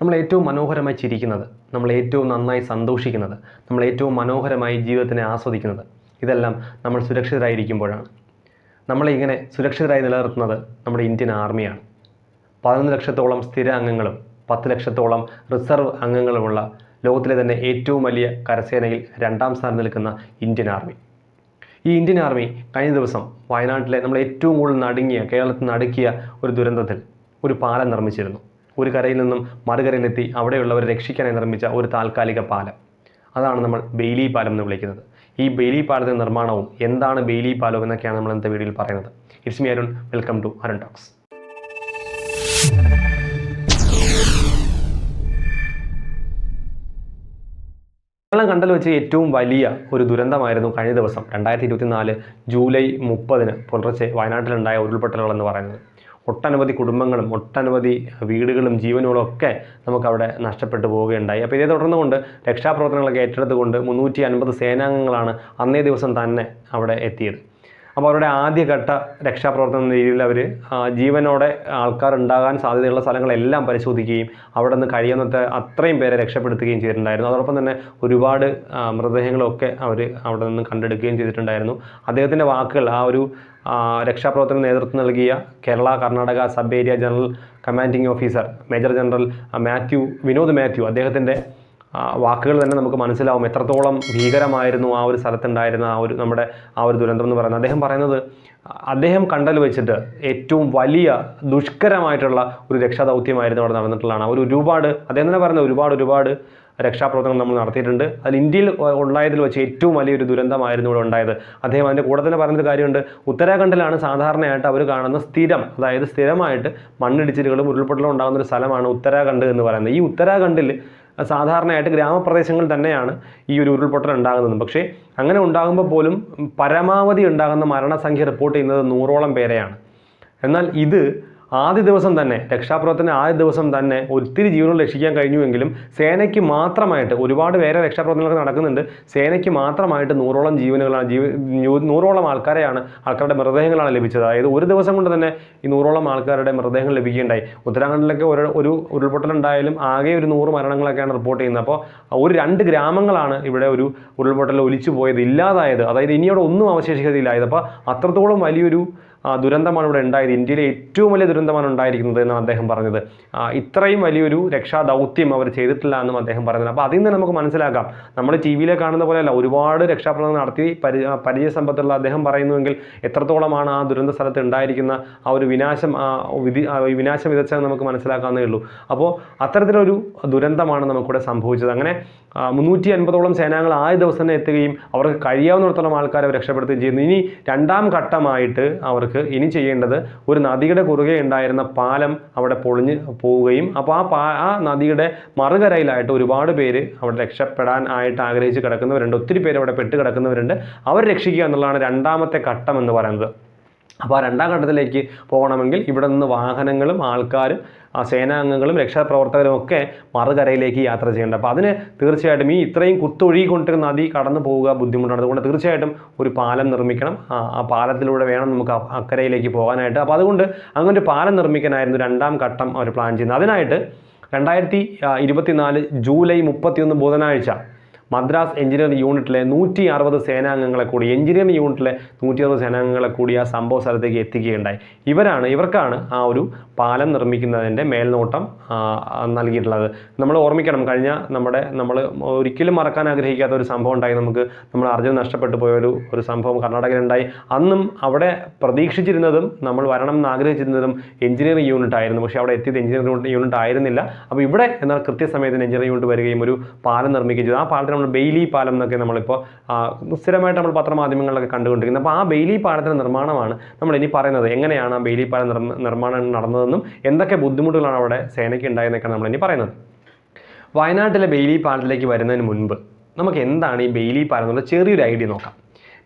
നമ്മൾ ഏറ്റവും മനോഹരമായി ചിരിക്കുന്നത് നമ്മൾ ഏറ്റവും നന്നായി സന്തോഷിക്കുന്നത് നമ്മൾ ഏറ്റവും മനോഹരമായി ജീവിതത്തിനെ ആസ്വദിക്കുന്നത് ഇതെല്ലാം നമ്മൾ സുരക്ഷിതരായിരിക്കുമ്പോഴാണ്. നമ്മളെ ഇങ്ങനെ സുരക്ഷിതരായി നിലനിർത്തുന്നത് നമ്മുടെ ഇന്ത്യൻ ആർമിയാണ്. പതിനൊന്ന് ലക്ഷത്തോളം സ്ഥിര അംഗങ്ങളും പത്ത് ലക്ഷത്തോളം റിസർവ് അംഗങ്ങളുമുള്ള ലോകത്തിലെ തന്നെ ഏറ്റവും വലിയ കരസേനയിൽ രണ്ടാം സ്ഥാനം നിൽക്കുന്ന ഇന്ത്യൻ ആർമി. ഈ ഇന്ത്യൻ ആർമി കഴിഞ്ഞ ദിവസം വയനാട്ടിലെ നമ്മൾ ഏറ്റവും കൂടുതൽ നടുങ്ങിയ കേരളത്തിൽ നടുക്കിയ ഒരു ദുരന്തത്തിൽ ഒരു പാലം നിർമ്മിച്ചിരുന്നു. ഒരു കരയിൽ നിന്നും മറുകരയിലെത്തി അവിടെയുള്ളവരെ രക്ഷിക്കാനായി നിർമ്മിച്ച ഒരു താൽക്കാലിക പാലം. അതാണ് നമ്മൾ ബെയിലി പാലം എന്ന് വിളിക്കുന്നത്. ഈ ബെയിലി പാലത്തിന്റെ നിർമ്മാണവും എന്താണ് ബെയിലി പാലം എന്നൊക്കെയാണ് നമ്മൾ ഇന്നത്തെ വീഡിയോയിൽ പറയുന്നത്. It's me Arun welcome to Arun talks Keralam കണ്ടൽ വെച്ച് ഏറ്റവും വലിയ ഒരു ദുരന്തമായിരുന്നു കഴിഞ്ഞ ദിവസം രണ്ടായിരത്തി ഇരുപത്തിനാല് ജൂലൈ മുപ്പതിന് പുലർച്ചെ വയനാട്ടിലുണ്ടായ ഉരുൾപൊട്ടലുകൾ എന്ന് പറയുന്നത്. ഒട്ടനവധി കുടുംബങ്ങളും ഒട്ടനവധി വീടുകളും ജീവനുകളും ഒക്കെ നമുക്കവിടെ നഷ്ടപ്പെട്ടു പോവുകയുണ്ടായി. അപ്പോൾ ഇതേ തുടർന്നുകൊണ്ട് രക്ഷാപ്രവർത്തനങ്ങളൊക്കെ ഏറ്റെടുത്തുകൊണ്ട് മുന്നൂറ്റി അൻപത് സേനാംഗങ്ങളാണ് അന്നേ ദിവസം തന്നെ അവിടെ എത്തിയത്. അപ്പോൾ അവരുടെ ആദ്യഘട്ട രക്ഷാപ്രവർത്തനം രീതിയിൽ അവർ ജീവനോടെ ആൾക്കാർ ഉണ്ടാകാൻ സാധ്യതയുള്ള സ്ഥലങ്ങളെല്ലാം പരിശോധിക്കുകയും അവിടെ നിന്ന് കഴിയുന്നത്ര അത്രയും പേരെ രക്ഷപ്പെടുത്തുകയും ചെയ്തിട്ടുണ്ടായിരുന്നു. അതോടൊപ്പം തന്നെ ഒരുപാട് മൃതദേഹങ്ങളൊക്കെ അവർ അവിടെ നിന്ന് കണ്ടെടുക്കുകയും ചെയ്തിട്ടുണ്ടായിരുന്നു. അദ്ദേഹത്തിന്റെ വാക്കുകൾ ആ ഒരു രക്ഷാപ്രവർത്തന നേതൃത്വം നൽകിയ Kerala Karnataka sub area general commanding officer major general Mathew Vinod Mathew അദ്ദേഹത്തിന്റെ വാക്കുകൾ തന്നെ നമുക്ക് മനസ്സിലാവും. എത്രത്തോളം ഭീകരമായിരുന്നു ആ ഒരു സ്ഥലത്തുണ്ടായിരുന്ന ആ ഒരു നമ്മുടെ ആ ഒരു ദുരന്തം എന്ന് പറയുന്നത്. അദ്ദേഹം പറയുന്നത് അദ്ദേഹം കണ്ടൽ വെച്ചിട്ട് ഏറ്റവും വലിയ ദുഷ്കരമായിട്ടുള്ള ഒരു രക്ഷാദൗത്യമായിരുന്നു അവിടെ നടന്നിട്ടുള്ളതാണ്. അവർ ഒരുപാട് അദ്ദേഹം തന്നെ പറയുന്നത് ഒരുപാട് ഒരുപാട് രക്ഷാപ്രവർത്തനങ്ങൾ നമ്മൾ നടത്തിയിട്ടുണ്ട്. അതിൽ ഇന്ത്യയിൽ ഉണ്ടായതിൽ വെച്ച് ഏറ്റവും വലിയൊരു ദുരന്തമായിരുന്നു ഇവിടെ ഉണ്ടായത്. അദ്ദേഹം അതിന്റെ കൂടെ തന്നെ പറഞ്ഞൊരു കാര്യമുണ്ട്. ഉത്തരാഖണ്ഡിലാണ് സാധാരണയായിട്ട് അവർ കാണുന്ന സ്ഥിരം അതായത് സ്ഥിരമായിട്ട് മണ്ണിടിച്ചിലുകളും ഉരുൾപൊട്ടലും ഉണ്ടാകുന്ന ഒരു സ്ഥലമാണ് ഉത്തരാഖണ്ഡ് എന്ന് പറയുന്നത്. ഈ ഉത്തരാഖണ്ഡിൽ സാധാരണയായിട്ട് ഗ്രാമപ്രദേശങ്ങളിൽ തന്നെയാണ് ഈ ഒരു ഉരുൾപൊട്ടൽ ഉണ്ടാകുന്നത്. പക്ഷേ അങ്ങനെ ഉണ്ടാകുമ്പോൾ പോലും പരമാവധി ഉണ്ടാകുന്ന മരണസംഖ്യ റിപ്പോർട്ട് ചെയ്യുന്നത് നൂറോളം പേരെയാണ്. എന്നാൽ ഇത് ആദ്യ ദിവസം തന്നെ രക്ഷാപ്രവർത്തന ആദ്യ ദിവസം തന്നെ ഒത്തിരി ജീവനുകൾ രക്ഷിക്കാൻ കഴിഞ്ഞുവെങ്കിലും സേനയ്ക്ക് മാത്രമായിട്ട് ഒരുപാട് പേരെ രക്ഷാപ്രവർത്തനങ്ങൾ നടക്കുന്നുണ്ട്. സേനയ്ക്ക് മാത്രമായിട്ട് നൂറോളം ജീവനുകളാണ് ജീവ നൂറോളം ആൾക്കാരെയാണ് ആൾക്കാരുടെ മൃതദേഹങ്ങളാണ് ലഭിച്ചത്. അതായത് ഒരു ദിവസം കൊണ്ട് തന്നെ ഈ നൂറോളം ആൾക്കാരുടെ മൃതദേഹങ്ങൾ ലഭിക്കുകയുണ്ടായി. ഉത്തരാഖണ്ഡിലൊക്കെ ഒരു ഒരു ഉരുൾപൊട്ടലുണ്ടായാലും ആകെ ഒരു നൂറ് മരണങ്ങളൊക്കെയാണ് റിപ്പോർട്ട് ചെയ്യുന്നത്. അപ്പോൾ ഒരു രണ്ട് ഗ്രാമങ്ങളാണ് ഇവിടെ ഒരു ഉരുൾപൊട്ടൽ ഒലിച്ചു പോയത് ഇല്ലാതായത്. അതായത് ഇനി അവിടെ ഒന്നും അവശേഷിക്കത്തില്ലായത് അപ്പോൾ അത്രത്തോളം വലിയൊരു ദുരന്തമാണ് ഇവിടെ ഉണ്ടായത്. ഇന്ത്യയിലെ ഏറ്റവും വലിയ ദുരന്തമാണ് ഉണ്ടായിരിക്കുന്നത് എന്നാണ് അദ്ദേഹം പറഞ്ഞത്. ഇത്രയും വലിയൊരു രക്ഷാ ദൗത്യം അവർ ചെയ്തിട്ടില്ല എന്നും അദ്ദേഹം പറയുന്നത് അപ്പോൾ അതിൽ നിന്ന് നമുക്ക് മനസ്സിലാക്കാം. നമ്മൾ ടി വിയിലെ കാണുന്ന പോലെയല്ല ഒരുപാട് രക്ഷാപ്രവർത്തനം നടത്തി പരി ആ, പരിചയസമ്പത്തുള്ള അദ്ദേഹം പറയുന്നുവെങ്കിൽ എത്രത്തോളമാണ് ആ ദുരന്ത സ്ഥലത്ത് ഉണ്ടായിരിക്കുന്ന ആ ഒരു വിനാശം ആ വിധി വിനാശം വിതച്ചത് നമുക്ക് മനസ്സിലാക്കാവുന്നേ ഉള്ളൂ. അപ്പോൾ അത്തരത്തിലൊരു ദുരന്തമാണ് നമുക്കിവിടെ സംഭവിച്ചത്. അങ്ങനെ ആ, മുന്നൂറ്റി അൻപതോളം സേനാംഗങ്ങൾ ആദ്യ ദിവസം തന്നെ എത്തുകയും അവർക്ക് കഴിയാവുന്നിടത്തോളം ആൾക്കാരെ അവർ രക്ഷപ്പെടുത്തുകയും ചെയ്യുന്നു. ഇനി രണ്ടാം ഘട്ടമായിട്ട് അവർക്ക് ഇനി ചെയ്യേണ്ടത് ഒരു നദിയുടെ കുറുകെ ഉണ്ടായിരുന്ന പാലം അവിടെ പൊളിഞ്ഞ് പോവുകയും അപ്പോൾ ആ പാ ആ നദിയുടെ മറുകരയിലായിട്ട് ഒരുപാട് പേര് അവിടെ രക്ഷപ്പെടാൻ ആയിട്ട് ആഗ്രഹിച്ച് കിടക്കുന്നവരുണ്ട്. ഒത്തിരി പേര് അവിടെ പെട്ട് കിടക്കുന്നവരുണ്ട്. അവർ രക്ഷിക്കുക എന്നുള്ളതാണ് രണ്ടാമത്തെ ഘട്ടം എന്ന് പറയുന്നത്. അപ്പോൾ ആ രണ്ടാം ഘട്ടത്തിലേക്ക് പോകണമെങ്കിൽ ഇവിടെ നിന്ന് വാഹനങ്ങളും ആൾക്കാരും ആ സേനാംഗങ്ങളും രക്ഷാപ്രവർത്തകരും ഒക്കെ മറുകരയിലേക്ക് യാത്ര ചെയ്യേണ്ടത്. അപ്പോൾ അതിന് തീർച്ചയായിട്ടും ഈ ഇത്രയും കുത്തൊഴുകിക്കൊണ്ടിരുന്ന നദി കടന്നു പോവുക ബുദ്ധിമുട്ടാണ്. അതുകൊണ്ട് തീർച്ചയായിട്ടും ഒരു പാലം നിർമ്മിക്കണം. ആ പാലത്തിലൂടെ വേണം നമുക്ക് അക്കരയിലേക്ക് പോകാനായിട്ട്. അപ്പോൾ അതുകൊണ്ട് അങ്ങനെ ഒരു പാലം നിർമ്മിക്കാനായിരുന്നു രണ്ടാം ഘട്ടം അവർ പ്ലാൻ ചെയ്യുന്നത്. അതിനായിട്ട് രണ്ടായിരത്തി ഇരുപത്തിനാല് ജൂലൈ മുപ്പത്തിയൊന്ന് ബുധനാഴ്ച മദ്രാസ് എഞ്ചിനീയറിംഗ് യൂണിറ്റിലെ നൂറ്റി അറുപത് സേനാംഗങ്ങളെ കൂടി എഞ്ചിനീയറിംഗ് യൂണിറ്റിലെ നൂറ്റി അറുപത് സേനാംഗങ്ങളെ കൂടി ആ സംഭവ സ്ഥലത്തേക്ക് എത്തിക്കുകയുണ്ടായി. ഇവരാണ് ഇവർക്കാണ് ആ ഒരു പാലം നിർമ്മിക്കുന്നതിന്റെ മേൽനോട്ടം നൽകിയിട്ടുള്ളത്. നമ്മൾ ഓർമ്മിക്കണം കഴിഞ്ഞ നമ്മുടെ നമ്മൾ ഒരിക്കലും മറക്കാൻ ആഗ്രഹിക്കാത്ത ഒരു സംഭവം ഉണ്ടായി. നമുക്ക് നമ്മൾ അർജുൻ നഷ്ടപ്പെട്ടു പോയ ഒരു ഒരു സംഭവം കർണാടകയിലുണ്ടായി. അന്നും അവിടെ പ്രതീക്ഷിച്ചിരുന്നതും നമ്മൾ വരണം എന്ന് ആഗ്രഹിച്ചിരുന്നതും എഞ്ചിനീയറിംഗ് യൂണിറ്റ് ആയിരുന്നു. പക്ഷേ അവിടെ എത്തിയത് എഞ്ചിനീയറിംഗ് യൂണിറ്റ് ആയിരുന്നില്ല. അപ്പോൾ ഇവിടെ എന്നാൽ കൃത്യസമയത്തിന് എഞ്ചിനീയറിംഗ് യൂണിറ്റ് വരികയും ഒരു പാലം നിർമ്മിക്കുകയും ചെയ്തു. ആ പാലത്തിന് നമ്മൾ ബെയിലി പാലം എന്നൊക്കെ നമ്മളിപ്പോൾ സ്ഥിരമായിട്ട് നമ്മൾ പത്രമാധ്യമങ്ങളിലൊക്കെ കണ്ടുകൊണ്ടിരിക്കുന്നത്. അപ്പോൾ ആ ബെയിലി പാലത്തിന്റെ നിർമ്മാണമാണ് നമ്മൾ ഇനി പറയുന്നത്. എങ്ങനെയാണ് ആ ബെയിലി പാലം നിർമ്മാണം നടന്നതെന്നും എന്തൊക്കെ ബുദ്ധിമുട്ടുകളാണ് അവിടെ സേനയ്ക്ക് ഉണ്ടായതെന്നൊക്കെ നമ്മൾ ഇനി പറയുന്നത്. വയനാട്ടിലെ ബെയിലി പാലത്തിലേക്ക് വരുന്നതിന് മുൻപ് നമുക്ക് എന്താണ് ഈ ബെയിലി പാലം എന്നുള്ള ചെറിയൊരു ഐഡിയ നോക്കാം.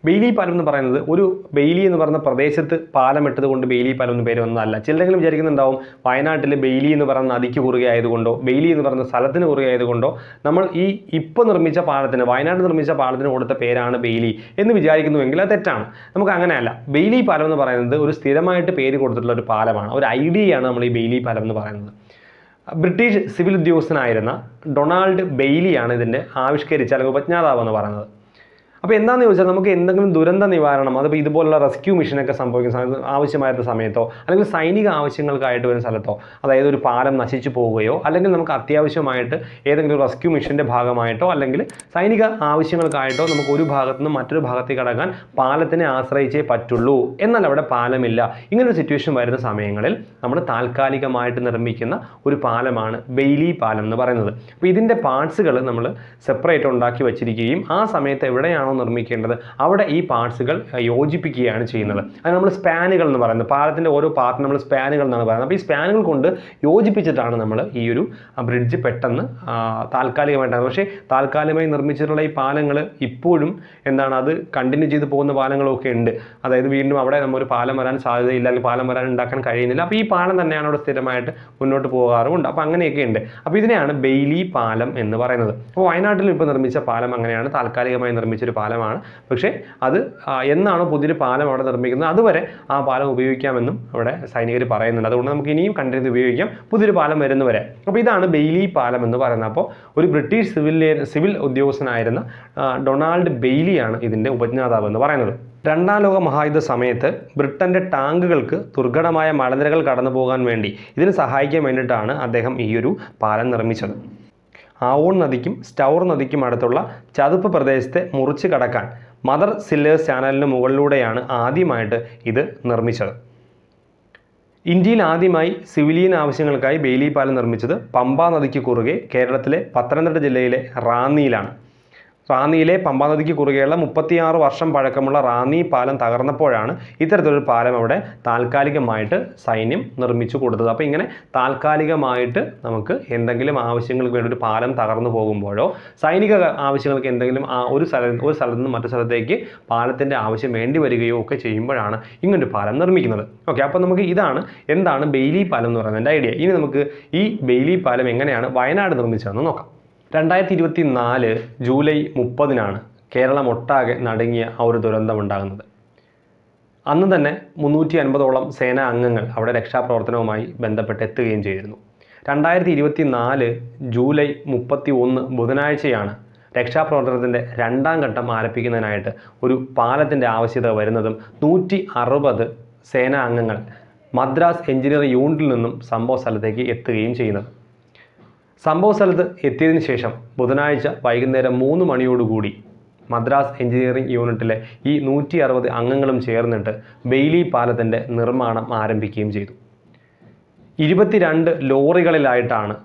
ബെയിലി പാലം എന്ന് പറയുന്നത് ഒരു ബെയിലി എന്ന് പറയുന്ന പ്രദേശത്ത് പാലം ഇട്ടത് കൊണ്ട് ബെയിലി പാലം എന്ന് പേര് വന്നതല്ല. ചിലരെങ്കിലും വിചാരിക്കുന്നുണ്ടാവും വയനാട്ടിൽ ബെയിലി എന്ന് പറയുന്ന നദിക്ക് കുറുകെ ആയതുകൊണ്ടോ ബെയിലി എന്ന് പറയുന്ന സ്ഥലത്തിന് കുറുകെ ആയതുകൊണ്ടോ നമ്മൾ ഈ ഇപ്പോൾ നിർമ്മിച്ച പാലത്തിന് വയനാട് നിർമ്മിച്ച പാലത്തിന് കൊടുത്ത പേരാണ് ബെയിലി എന്ന് വിചാരിക്കുന്നുവെങ്കിൽ അത് തെറ്റാണ്. നമുക്ക് അങ്ങനെയല്ല. ബെയിലി പാലം എന്ന് പറയുന്നത് ഒരു സ്ഥിരമായിട്ട് പേര് കൊടുത്തിട്ടുള്ള ഒരു പാലമാണ്. ഒരു ഐഡിയയാണ് നമ്മൾ ഈ ബെയിലി പാലം എന്ന് പറയുന്നത്. ബ്രിട്ടീഷ് സിവിൽ ഉദ്യോഗസ്ഥനായിരുന്ന ഡൊണാൾഡ് ബെയ്ലിയാണ് ഇതിന്റെ ആവിഷ്കരിച്ച അല്ലെങ്കിൽ ഉപജ്ഞാതാവെന്ന് പറയുന്നത്. അപ്പോൾ എന്താണെന്ന് ചോദിച്ചാൽ നമുക്ക് എന്തെങ്കിലും ദുരന്ത നിവാരണം അതിപ്പോൾ ഇതുപോലുള്ള റെസ്ക്യൂ മിഷനൊക്കെ സംഭവിക്കുന്ന ആവശ്യമായിരുന്ന സമയത്തോ അല്ലെങ്കിൽ സൈനിക ആവശ്യങ്ങൾക്കായിട്ട് വരുന്ന സ്ഥലത്തോ അതായത് ഒരു പാലം നശിച്ചു പോവുകയോ അല്ലെങ്കിൽ നമുക്ക് അത്യാവശ്യമായിട്ട് ഏതെങ്കിലും റെസ്ക്യൂ മിഷന്റെ ഭാഗമായിട്ടോ അല്ലെങ്കിൽ സൈനിക ആവശ്യങ്ങൾക്കായിട്ടോ നമുക്ക് ഒരു ഭാഗത്തു നിന്ന് മറ്റൊരു ഭാഗത്തേക്ക് കടക്കാൻ പാലത്തിനെ ആശ്രയിച്ചേ പറ്റുള്ളൂ. എന്നാൽ അവിടെ പാലമില്ല. ഇങ്ങനൊരു സിറ്റുവേഷൻ വരുന്ന സമയങ്ങളിൽ നമ്മൾ താൽക്കാലികമായിട്ട് നിർമ്മിക്കുന്ന ഒരു പാലമാണ് ബെയ്ലി പാലം എന്ന് പറയുന്നത്. അപ്പോൾ ഇതിന്റെ പാർട്സുകൾ നമ്മൾ സെപ്പറേറ്റ് ഉണ്ടാക്കി വെച്ചിരിക്കുകയും ആ സമയത്ത് എവിടെയാണോ നിർമ്മിക്കേണ്ടത്. അവിടെ ഈ പാർട്സുകൾ യോജിപ്പിക്കുകയാണ് ചെയ്യുന്നത്. അത് നമ്മൾ സ്പാനുകൾ എന്ന് പറയുന്നത്. പാലത്തിന്റെ ഓരോ പാർട്ട് നമ്മൾ സ്പാനുകൾ എന്നാണ് പറയുന്നത്. അപ്പോൾ ഈ സ്പാനുകൾ കൊണ്ട് യോജിപ്പിച്ചിട്ടാണ് നമ്മൾ ഈ ഒരു ബ്രിഡ്ജ് പെട്ടെന്ന് താൽക്കാലികമായിട്ടാണ് പക്ഷേ താൽക്കാലികമായി നിർമ്മിച്ചിട്ടുള്ള ഈ പാലങ്ങൾ ഇപ്പോഴും എന്താണ് അത് കണ്ടിന്യൂ ചെയ്ത് പോകുന്ന പാലങ്ങളൊക്കെ ഉണ്ട്. അതായത് വീണ്ടും അവിടെ നമ്മൊരു പാലം വരാൻ സാധ്യതയില്ല അല്ലെങ്കിൽ പാലം വരാൻ ഉണ്ടാക്കാൻ കഴിയുന്നില്ല. അപ്പോൾ ഈ പാലം തന്നെയാണ് അവിടെ സ്ഥിരമായിട്ട് മുന്നോട്ട് പോകാറുമുണ്ട്. അപ്പോൾ അങ്ങനെയൊക്കെ ഉണ്ട്. അപ്പോൾ ഇതിനെയാണ് ബെയ്ലി പാലം എന്ന് പറയുന്നത്. അപ്പോൾ വയനാട്ടിൽ ഇപ്പോൾ നിർമ്മിച്ച പാലം അങ്ങനെയാണ്. താൽക്കാലികമായി നിർമ്മിച്ചൊരു പാലമാണ്. പക്ഷേ അത് എന്നാണോ പുതിയൊരു പാലം അവിടെ നിർമ്മിക്കുന്നത്? അതുവരെ ആ പാലം ഉപയോഗിക്കാമെന്നും അവിടെ സൈനികർ പറയുന്നുണ്ട്. അതുകൊണ്ട് നമുക്ക് ഇനിയും കണ്ടിന്യൂ ഉപയോഗിക്കാം. പുതിയൊരു പാലം വരുന്നവരെ. അപ്പോൾ ഇതാണ് ബെയ്ലി പാലം എന്ന് പറയുന്നത്. അപ്പോൾ ഒരു ബ്രിട്ടീഷ് സിവിൽ സിവിൽ ഉദ്യോഗസ്ഥനായിരുന്ന ഡൊണാൾഡ് ബെയ്ലിയാണ് ഇതിന്റെ ഉപജ്ഞാതാവ് എന്ന് പറയുന്നത്. രണ്ടാം ലോക മഹായുദ്ധ സമയത്ത് ബ്രിട്ടന്റെ ടാങ്കുകൾക്ക് ദുർഘടമായ മലനിരകൾ കടന്നു പോകാൻ വേണ്ടി ഇതിന് സഹായിക്കാൻ വേണ്ടിയിട്ടാണ് അദ്ദേഹം ഈ ഒരു പാലം നിർമ്മിച്ചത്. ആവോൺ നദിക്കും സ്റ്റൗർ നദിക്കും അടുത്തുള്ള ചതുപ്പ് പ്രദേശത്തെ മുറിച്ച് കടക്കാൻ മദർ സില്ലേഴ്സ് ചാനലിന് മുകളിലൂടെയാണ് ആദ്യമായിട്ട് ഇത് നിർമ്മിച്ചത്. ഇന്ത്യയിൽ ആദ്യമായി സിവിലിയൻ ആവശ്യങ്ങൾക്കായി ബെയിലി പാലം നിർമ്മിച്ചത് പമ്പാ നദിക്ക് കുറുകെ കേരളത്തിലെ പത്തനംതിട്ട ജില്ലയിലെ റാന്നിയിലാണ്. റാന്നിയിലെ പമ്പാ നദിക്ക് കുറുകെയുള്ള മുപ്പത്തിയാറ് വർഷം പഴക്കമുള്ള റാന്നി പാലം തകർന്നപ്പോഴാണ് ഇത്തരത്തിലൊരു പാലം അവിടെ താൽക്കാലികമായിട്ട് സൈന്യം നിർമ്മിച്ചു കൊടുത്തത്. അപ്പോൾ ഇങ്ങനെ താൽക്കാലികമായിട്ട് നമുക്ക് എന്തെങ്കിലും ആവശ്യങ്ങൾക്ക് വേണ്ടി ഒരു പാലം തകർന്നു പോകുമ്പോഴോ സൈനിക ആവശ്യങ്ങൾക്ക് എന്തെങ്കിലും ഒരു സ്ഥല ഒരു സ്ഥലത്ത് നിന്ന് മറ്റു സ്ഥലത്തേക്ക് പാലത്തിന്റെ ആവശ്യം വേണ്ടി വരികയോ ഒക്കെ ചെയ്യുമ്പോഴാണ് ഇങ്ങനൊരു പാലം നിർമ്മിക്കുന്നത്. ഓക്കെ അപ്പോൾ നമുക്ക് ഇതാണ് എന്താണ് ബെയിലി പാലം എന്ന് പറയുന്നതിന്റെ ഐഡിയ. ഇനി നമുക്ക് ഈ ബെയിലി പാലം എങ്ങനെയാണ് വയനാട് നിർമ്മിച്ചതെന്ന് നോക്കാം. രണ്ടായിരത്തി ഇരുപത്തി നാല് ജൂലൈ മുപ്പതിനാണ് കേരളം ഒട്ടാകെ നടുങ്ങിയ ആ ഒരു ദുരന്തം ഉണ്ടാകുന്നത്. അന്ന് തന്നെ മുന്നൂറ്റി അൻപതോളം സേനാ അംഗങ്ങൾ അവിടെ രക്ഷാപ്രവർത്തനവുമായി ബന്ധപ്പെട്ട് എത്തുകയും ചെയ്തിരുന്നു. രണ്ടായിരത്തി ഇരുപത്തി നാല് ജൂലൈ മുപ്പത്തി ഒന്ന് ബുധനാഴ്ചയാണ് രക്ഷാപ്രവർത്തനത്തിന്റെ രണ്ടാം ഘട്ടം ആരംഭിക്കുന്നതിനായിട്ട് ഒരു പാലത്തിന്റെ ആവശ്യകത വരുന്നതും നൂറ്റി അറുപത് സേനാ അംഗങ്ങൾ മദ്രാസ് എഞ്ചിനീയറിംഗ് യൂണിറ്റിൽ നിന്നും സംഭവ സ്ഥലത്തേക്ക് എത്തുകയും ചെയ്യുന്നത്. സംഭവ സ്ഥലത്ത് എത്തിയതിനു ശേഷം ബുധനാഴ്ച വൈകുന്നേരം മൂന്ന് മണിയോടുകൂടി മദ്രാസ് എഞ്ചിനീയറിംഗ് യൂണിറ്റിലെ ഈ നൂറ്റി അറുപത് അംഗങ്ങളും ചേർന്നിട്ട് ബെയിലി പാലത്തിന്റെ നിർമ്മാണം ആരംഭിക്കുകയും ചെയ്തു. ഇരുപത്തിരണ്ട് ലോറികളിലായിട്ടാണ്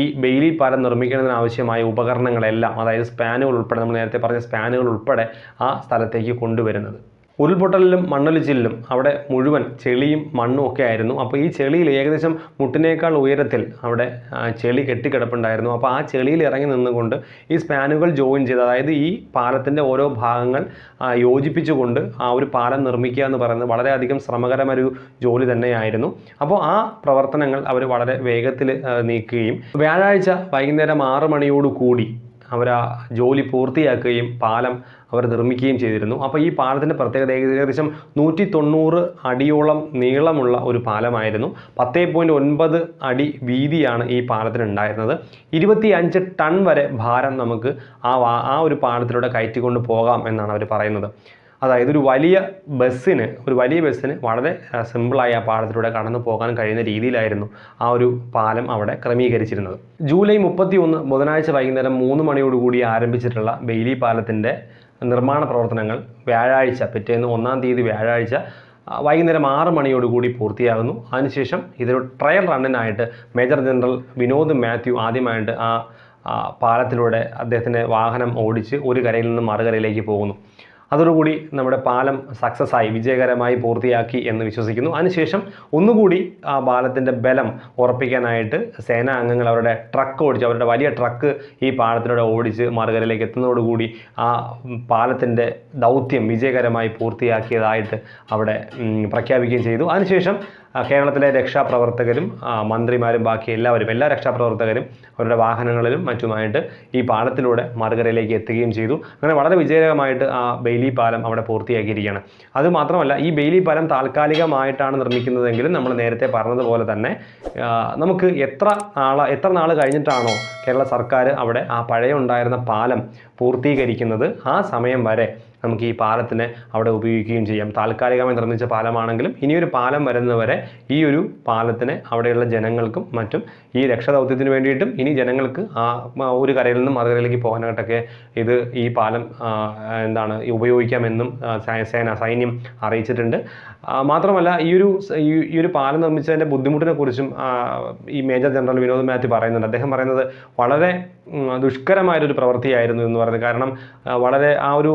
ഈ ബെയ്ലി പാലം നിർമ്മിക്കുന്നതിനാവശ്യമായ ഉപകരണങ്ങളെല്ലാം അതായത് സ്പാനുകൾ ഉൾപ്പെടെ നമ്മൾ നേരത്തെ പറഞ്ഞ സ്പാനുകൾ ഉൾപ്പെടെ ആ സ്ഥലത്തേക്ക് കൊണ്ടുവരുന്നത്. ഉരുൾപൊട്ടലിലും മണ്ണൊലിച്ചിലും അവിടെ മുഴുവൻ ചെളിയും മണ്ണും ഒക്കെ ആയിരുന്നു. അപ്പോൾ ഈ ചെളിയിൽ ഏകദേശം മുട്ടിനേക്കാൾ ഉയരത്തിൽ അവിടെ ചെളി കെട്ടിക്കിടപ്പുണ്ടായിരുന്നു. അപ്പോൾ ആ ചെളിയിൽ ഇറങ്ങി നിന്നുകൊണ്ട് ഈ സ്പാനുകൾ ജോയിൻ ചെയ്ത് അതായത് ഈ പാലത്തിന്റെ ഓരോ ഭാഗങ്ങൾ യോജിപ്പിച്ചുകൊണ്ട് ആ ഒരു പാലം നിർമ്മിക്കുക എന്ന് പറയുന്നത് വളരെയധികം ശ്രമകരമൊരു ജോലി തന്നെയായിരുന്നു. അപ്പോൾ ആ പ്രവർത്തനങ്ങൾ അവർ വളരെ വേഗത്തിൽ നീക്കുകയും വ്യാഴാഴ്ച വൈകുന്നേരം ആറ് മണിയോട് കൂടി അവർ ആ ജോലി പൂർത്തിയാക്കുകയും പാലം അവർ നിർമ്മിക്കുകയും ചെയ്തിരുന്നു. അപ്പോൾ ഈ പാലത്തിന്റെ പ്രത്യേകത ഏകദേശം നൂറ്റി തൊണ്ണൂറ് അടിയോളം നീളമുള്ള ഒരു പാലമായിരുന്നു. പത്തേ പോയിന്റ് ഒൻപത് അടി വീതിയാണ് ഈ പാലത്തിന് ഉണ്ടായിരുന്നത് ഇരുപത്തി അഞ്ച് ടൺ വരെ ഭാരം നമുക്ക് ആ ആ ഒരു പാലത്തിലൂടെ കയറ്റിക്കൊണ്ട് പോകാം എന്നാണ് അവർ പറയുന്നത്. അതായത് ഒരു വലിയ ബസ്സിന് ഒരു വലിയ ബസ്സിന് വളരെ സിമ്പിളായി ആ പാലത്തിലൂടെ കടന്നു പോകാൻ കഴിയുന്ന രീതിയിലായിരുന്നു ആ ഒരു പാലം അവിടെ ക്രമീകരിച്ചിരുന്നത്. ജൂലൈ മുപ്പത്തി ഒന്ന് ബുധനാഴ്ച വൈകുന്നേരം മൂന്ന് മണിയോടുകൂടി ആരംഭിച്ചിട്ടുള്ള ബെയിലി പാലത്തിന്റെ നിർമ്മാണ പ്രവർത്തനങ്ങൾ വ്യാഴാഴ്ച പിറ്റേന്ന് ഒന്നാം തീയതി വ്യാഴാഴ്ച വൈകുന്നേരം ആറ് മണിയോടുകൂടി പൂർത്തിയാകുന്നു. അതിനുശേഷം ഇതൊരു ട്രയൽ റണ്ണിനായിട്ട് മേജർ ജനറൽ വിനോദ് മാത്യു ആദ്യമായിട്ട് ആ, പാലത്തിലൂടെ അദ്ദേഹത്തിന്റെ വാഹനം ഓടിച്ച് ഒരു കരയിൽ നിന്ന് മറുകരയിലേക്ക് പോകുന്നു. അതോടുകൂടി നമ്മുടെ പാലം സക്സസ് ആയി വിജയകരമായി പൂർത്തിയാക്കി എന്ന് വിശ്വസിക്കുന്നു. അതിനുശേഷം ഒന്നുകൂടി ആ പാലത്തിന്റെ ബലം ഉറപ്പിക്കാനായിട്ട് സേനാ അംഗങ്ങൾ അവരുടെ ട്രക്ക് ഓടിച്ച് അവരുടെ വലിയ ട്രക്ക് ഈ പാലത്തിലൂടെ ഓടിച്ച് മറുകരയിലേക്ക് എത്തുന്നതോടുകൂടി ആ പാലത്തിന്റെ ദൗത്യം വിജയകരമായി പൂർത്തിയാക്കിയതായിട്ട് അവിടെ പ്രഖ്യാപിക്കുകയും ചെയ്തു. അതിനുശേഷം കേരളത്തിലെ രക്ഷാപ്രവർത്തകരും മന്ത്രിമാരും ബാക്കി എല്ലാവരും എല്ലാ രക്ഷാപ്രവർത്തകരും അവരുടെ വാഹനങ്ങളിലും മറ്റുമായിട്ട് ഈ പാലത്തിലൂടെ മറുകരയിലേക്ക് എത്തുകയും ചെയ്തു. അങ്ങനെ വളരെ വിജയകരമായിട്ട് ആ ബെയിലി പാലം അവിടെ പൂർത്തിയാക്കിയിരിക്കുകയാണ്. അതുമാത്രമല്ല ഈ ബെയിലി പാലം താൽക്കാലികമായിട്ടാണ് നിർമ്മിക്കുന്നതെങ്കിലും നമ്മൾ നേരത്തെ പറഞ്ഞതുപോലെ തന്നെ നമുക്ക് എത്ര നാള എത്ര നാൾ കഴിഞ്ഞിട്ടാണോ കേരള സർക്കാർ അവിടെ ആ പഴയ ഉണ്ടായിരുന്ന പാലം പൂർത്തീകരിക്കുന്നത്? ആ സമയം വരെ നമുക്ക് ഈ പാലത്തിനെ അവിടെ ഉപയോഗിക്കുകയും ചെയ്യാം. താൽക്കാലികമായി നിർമ്മിച്ച പാലമാണെങ്കിലും ഇനിയൊരു പാലം വരുന്നവരെ ഈ ഒരു പാലത്തിനെ അവിടെയുള്ള ജനങ്ങൾക്കും മറ്റും ഈ രക്ഷാദൗത്യത്തിന് വേണ്ടിയിട്ടും ഇനി ജനങ്ങൾക്ക് ആ ഒരു കരയിൽ നിന്നും മറുകരയിലേക്ക് പോകാനായിട്ടൊക്കെ ഇത് ഈ പാലം എന്താണ് ഉപയോഗിക്കാമെന്നും സേന സൈന്യം അറിയിച്ചിട്ടുണ്ട്. മാത്രമല്ല ഈ ഒരു ഈ ഒരു പാലം നിർമ്മിച്ചതിന്റെ ബുദ്ധിമുട്ടിനെ കുറിച്ചും ഈ മേജർ ജനറൽ വിനോദ് മാത്യു പറയുന്നുണ്ട്. അദ്ദേഹം പറയുന്നത് വളരെ ദുഷ്കരമായൊരു പ്രവൃത്തിയായിരുന്നു എന്ന് പറയുന്നത്. കാരണം വളരെ ആ ഒരു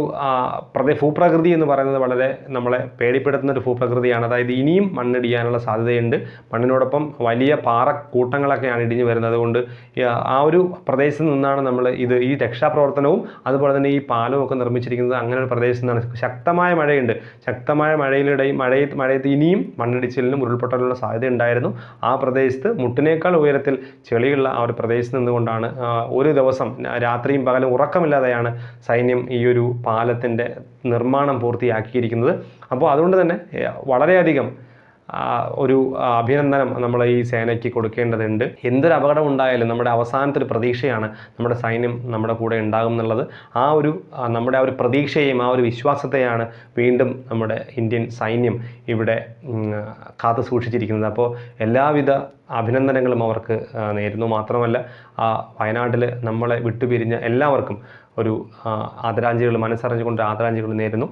ആ, പ്രദേ ഭൂപ്രകൃതി എന്ന് പറയുന്നത് വളരെ നമ്മളെ പേടിപ്പെടുത്തുന്ന ഒരു ഭൂപ്രകൃതിയാണ്. അതായത് ഇനിയും മണ്ണിടിയാനുള്ള സാധ്യതയുണ്ട്. മണ്ണിനോടൊപ്പം വലിയ പാറ കൂട്ടങ്ങളൊക്കെയാണ് ഇടിഞ്ഞു വരുന്നത്. കൊണ്ട് ആ- ഒരു പ്രദേശത്ത് നിന്നാണ് നമ്മൾ ഇത് ഈ രക്ഷാപ്രവർത്തനവും അതുപോലെ തന്നെ ഈ പാലവും ഒക്കെ നിർമ്മിച്ചിരിക്കുന്നത്. അങ്ങനെ ഒരു പ്രദേശത്ത് നിന്നാണ്. ശക്തമായ മഴയുണ്ട്. ശക്തമായ മഴയിലിടയിൽ മഴയത്ത് മഴയത്ത് ഇനിയും മണ്ണിടിച്ചിലിനും ഉരുൾപൊട്ടലിനുള്ള സാധ്യത ഉണ്ടായിരുന്നു ആ പ്രദേശത്ത് മുട്ടിനേക്കാൾ ഉയരത്തിൽ ചെളിയുള്ള ആ ഒരു പ്രദേശത്ത് നിന്നുകൊണ്ടാണ് ഒരു ദിവസം രാത്രിയും പകലും ഉറക്കമില്ലാതെയാണ് സൈന്യം ഈ ഒരു പാലത്തിന്റെ നിർമ്മാണം പൂർത്തിയാക്കിയിരിക്കുന്നത്. അപ്പോൾ അതുകൊണ്ട് തന്നെ വളരെയധികം ഒരു അഭിനന്ദനം നമ്മൾ ഈ സേനയ്ക്ക് കൊടുക്കേണ്ടതുണ്ട്. എന്തൊരു അപകടം ഉണ്ടായാലും നമ്മുടെ അവസാനത്തെ ഒരു പ്രതീക്ഷയാണ് നമ്മുടെ സൈന്യം നമ്മുടെ കൂടെ ഉണ്ടാകും എന്നുള്ളത്. ആ ഒരു നമ്മുടെ ആ ഒരു പ്രതീക്ഷയെയും ആ ഒരു വിശ്വാസത്തെയാണ് വീണ്ടും നമ്മുടെ ഇന്ത്യൻ സൈന്യം ഇവിടെ കാത്തു സൂക്ഷിച്ചിരിക്കുന്നത്. അപ്പോൾ എല്ലാവിധ അഭിനന്ദനങ്ങളും അവർക്ക് നേരുന്നു. മാത്രമല്ല ആ വയനാട്ടിൽ നമ്മളെ വിട്ടുപിരിഞ്ഞ എല്ലാവർക്കും ഒരു ആദരാഞ്ജലികൾ മനസ്സറിഞ്ഞുകൊണ്ട് ആദരാഞ്ജലികൾ നേരുന്നു.